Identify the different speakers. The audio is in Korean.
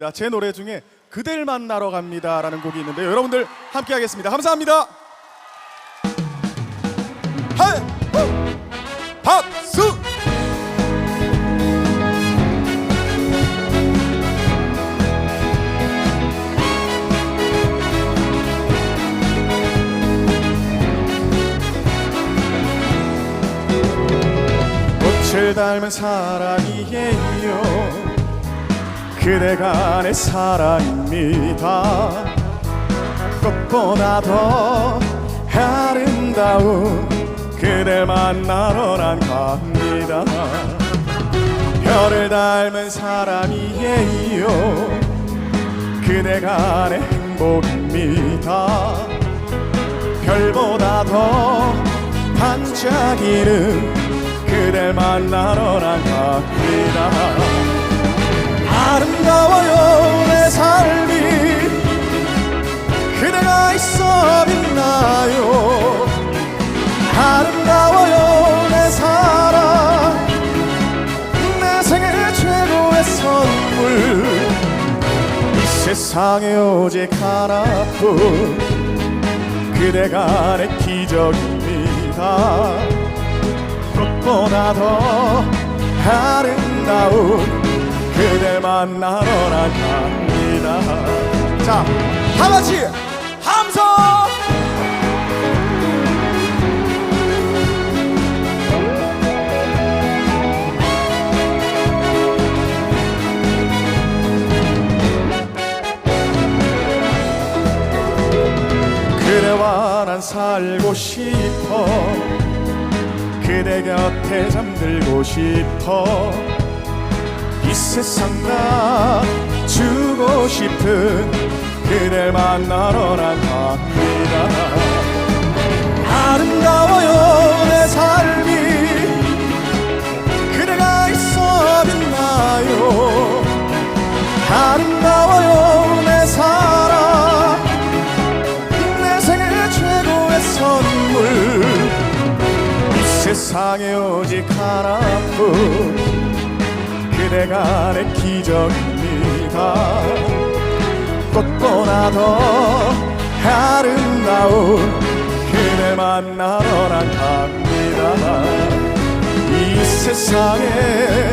Speaker 1: 야, 제 노래 중에 그댈 만나러 갑니다라는 곡이 있는데 여러분들 함께 하겠습니다. 감사합니다. 박수! 꽃을 닮은 사랑이에요 그대가 내 사랑입니다. 꽃보다 더 아름다운 그댈 만나러 난 갑니다. 별을 닮은 사람이에요. 그대가 내 행복입니다. 별보다 더 반짝이는 그댈 만나러 난 갑니다 세상에 오직 하나뿐. 그대가 내 기적입니다. 꽃보다 더 아름다운 그댈 만나러 난 갑니다. 자 다같이 그대와 난 살고 싶어. 그대 곁에 잠들고 싶어. 이 세상 다 주고 싶은 그댈 만나러 난 갑니다 세상에 오직 하나뿐. 그대가 내 기적입니다. 꽃보다 더 아름다운 그대 만나러 난 갑니다. 이 세상에